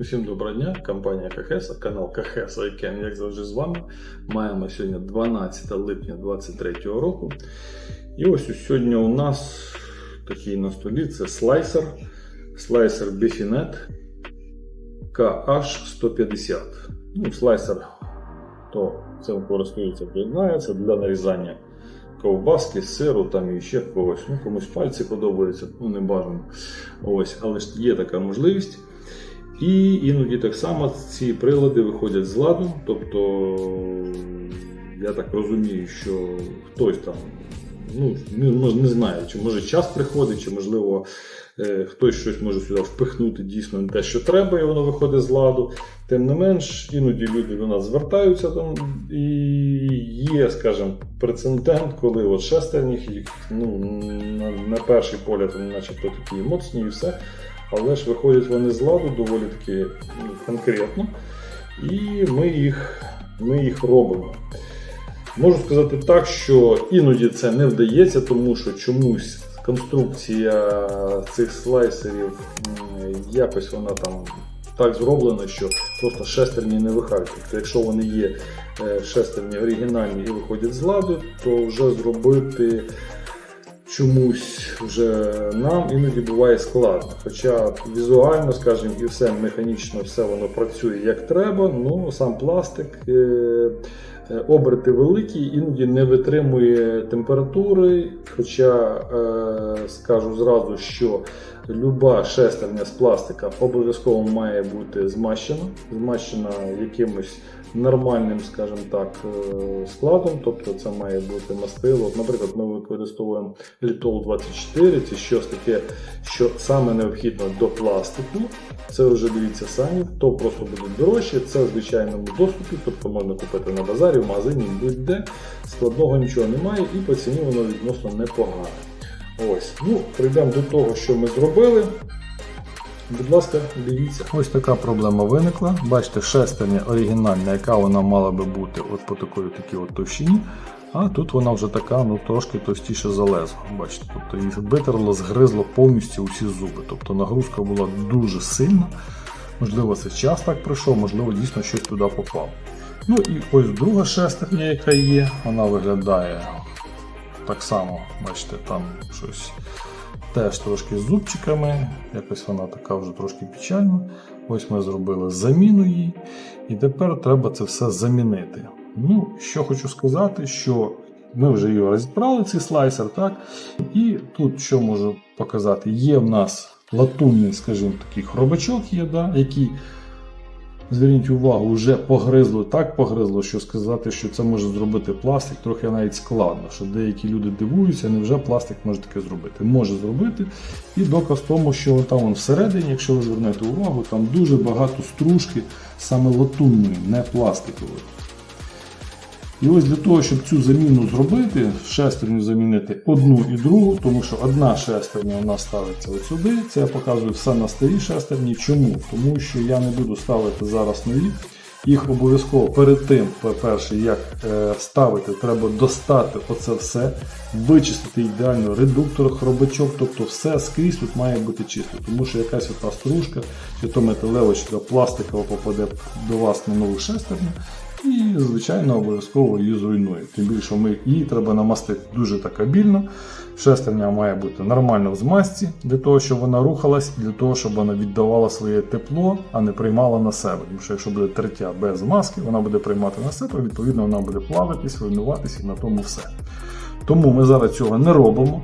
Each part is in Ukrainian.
Усім доброго дня, компанія Кахеса, канал Кахеса Ікен, як завжди з вами. Маємо сьогодні 12 липня 2023 року. І ось сьогодні у нас такий на столі це слайсер. Слайсер Bifinet KH150. Ну, слайсер, то цим користується, хто для нарізання ковбаски, сиру там і ще когось. Ну, комусь пальці подобаються, ну не бажано. Ось, але ж є така можливість. І іноді так само ці прилади виходять з ладу. Тобто, я так розумію, що хтось там ну, не, може, знаю, чи може час приходить, чи можливо е, хтось щось може сюди впихнути дійсно не те, що треба, і воно виходить з ладу. Тим не менш, іноді люди до нас звертаються там, і є, скажімо, прецедент, коли от шестерні, ну, на перший погляд, вони начебто такі моцні і все. Але ж виходять вони з ладу доволі таки ну, конкретно, і ми їх, ми їх робимо. Можу сказати так, що іноді це не вдається, тому що чомусь конструкція цих слайсерів якось вона там так зроблена, що просто шестерні не виходять. Тобто, якщо вони є е, шестерні оригінальні і виходять з ладу, то вже зробити чомусь вже нам іноді буває складно. Хоча візуально, скажімо, і все механічно, все воно працює як треба, ну сам пластик. Е- Оберти великі, іноді не витримує температури. Хоча е, скажу зразу, що люба шестерня з пластика обов'язково має бути змащена, змащена якимось нормальним, скажімо так, е, складом, тобто це має бути мастило. Наприклад, ми використовуємо Litol 24, це щось таке, що саме необхідно до пластику. Це вже дивіться самі, то просто буде дорожче, це в звичайному доступі, тобто можна купити на базарі, в магазині, будь-де. Складного нічого немає і по ціні воно відносно непогане. Ось, ну, прийдемо до того, що ми зробили. Будь ласка, дивіться. Ось така проблема виникла. Бачите, шестерня оригінальна, яка вона мала би бути от по такої такій от товщині. А тут вона вже така, ну трошки товстіше за лезо. Бачите, тобто її витерло, згризло повністю усі зуби. Тобто нагрузка була дуже сильна. Можливо, це час так пройшов, можливо, дійсно щось туди попало. Ну і ось друга шестерня, яка є, вона виглядає так само, бачите, там щось теж трошки з зубчиками, якось вона така вже трошки печальна. Ось ми зробили заміну їй, і тепер треба це все замінити. Ну, що хочу сказати, що ми вже його розібрали, цей слайсер, так? І тут що можу показати? Є в нас латунний, скажімо, такий хробачок є, да, який Зверніть увагу, вже погризло, так погризло, що сказати, що це може зробити пластик, трохи навіть складно. Що деякі люди дивуються, невже пластик може таке зробити? Може зробити. І доказ тому, що там всередині, якщо ви звернете увагу, там дуже багато стружки саме латунної, не пластикової. І ось для того, щоб цю заміну зробити, шестерню замінити одну і другу, тому що одна шестерня у нас ставиться от сюди. Це я показую все на старій шестерні. Чому? Тому що я не буду ставити зараз нові. Їх обов'язково перед тим, по-перше, як е, ставити, треба достати оце все, вичистити ідеально редуктор, хробачок, тобто все скрізь тут має бути чисто, тому що якась ота стружка, чи то металевочка пластикова попаде до вас на нову шестерню, і, звичайно, обов'язково її зруйнує. Тим більше ми її треба намастити дуже так обільно. Шестерня має бути нормально в змазці, для того, щоб вона рухалась, і для того, щоб вона віддавала своє тепло, а не приймала на себе. Тому що якщо буде тертя без змазки, вона буде приймати на себе, відповідно, вона буде плавитись, руйнуватись і на тому все. Тому ми зараз цього не робимо.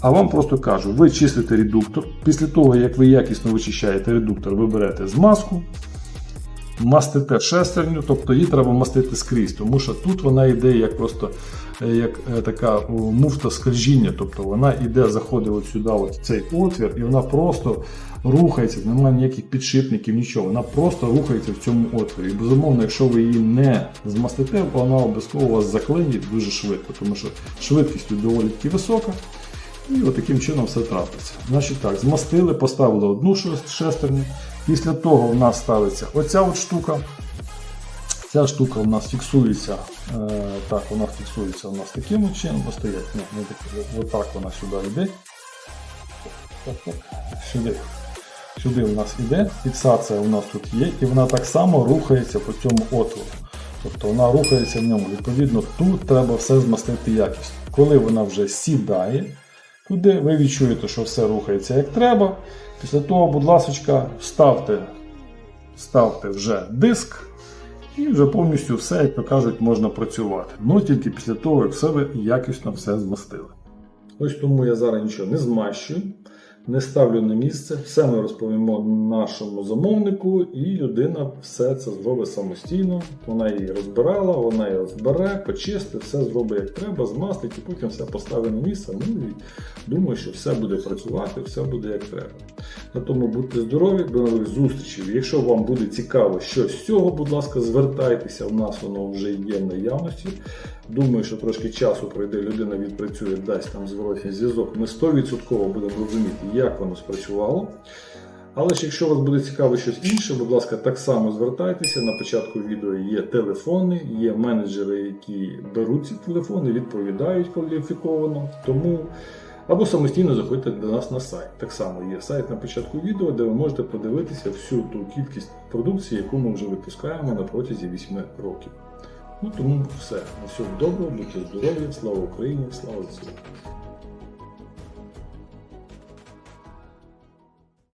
А вам просто кажу, ви чистите редуктор. Після того, як ви якісно вичищаєте редуктор, ви берете змазку, мастите шестерню, тобто її треба мастити скрізь, тому що тут вона йде як просто е, як е, така муфта скольжіння, тобто вона йде, заходить от сюди, от цей отвір, і вона просто рухається, немає ніяких підшипників, нічого. Вона просто рухається в цьому отворі. І безумовно, якщо ви її не змастите, вона обов'язково вас заклинить дуже швидко, тому що швидкість тут доволі таки висока. І от таким чином все трапиться. Значить так, змастили, поставили одну шестерню. Після того в нас ставиться оця от штука. Ця штука у нас фіксується. Е, так, вона фіксується у нас таким чином. Стоять. Ні, отак вона сюди йде. Сюди. Сюди у нас іде, фіксація у нас тут є, і вона так само рухається по цьому отвору. Тобто вона рухається в ньому. Відповідно, тут треба все змастити якісно. Коли вона вже сідає, туди ви відчуєте, що все рухається як треба. Після того, будь ласка, вставте, ставте вже диск. І вже повністю все, як то кажуть, можна працювати. Ну тільки після того, як все ви якісно все змастили. Ось тому я зараз нічого не змащую, не ставлю на місце. Все ми розповімо нашому замовнику, і людина все це зробить самостійно. Вона її розбирала, вона її розбере, почистить, все зробить як треба, змастить і потім все поставить на місце. Ну і думаю, що все буде працювати, все буде як треба. На тому будьте здорові, до нових зустрічей. Якщо вам буде цікаво щось з цього, будь ласка, звертайтеся. У нас воно вже є в наявності. Думаю, що трошки часу пройде, людина відпрацює, дасть там зворотній зв'язок. Ми 100% будемо розуміти, як воно спрацювало. Але ж якщо вас буде цікаво щось інше, будь ласка, так само звертайтеся. На початку відео є телефони, є менеджери, які беруть ці телефони, відповідають кваліфіковано. Тому або самостійно заходьте до нас на сайт. Так само є сайт на початку відео, де ви можете подивитися всю ту кількість продукції, яку ми вже випускаємо на протязі 8 років. Ну тому все. На всього доброго, будьте здорові, слава Україні, слава ЗСУ.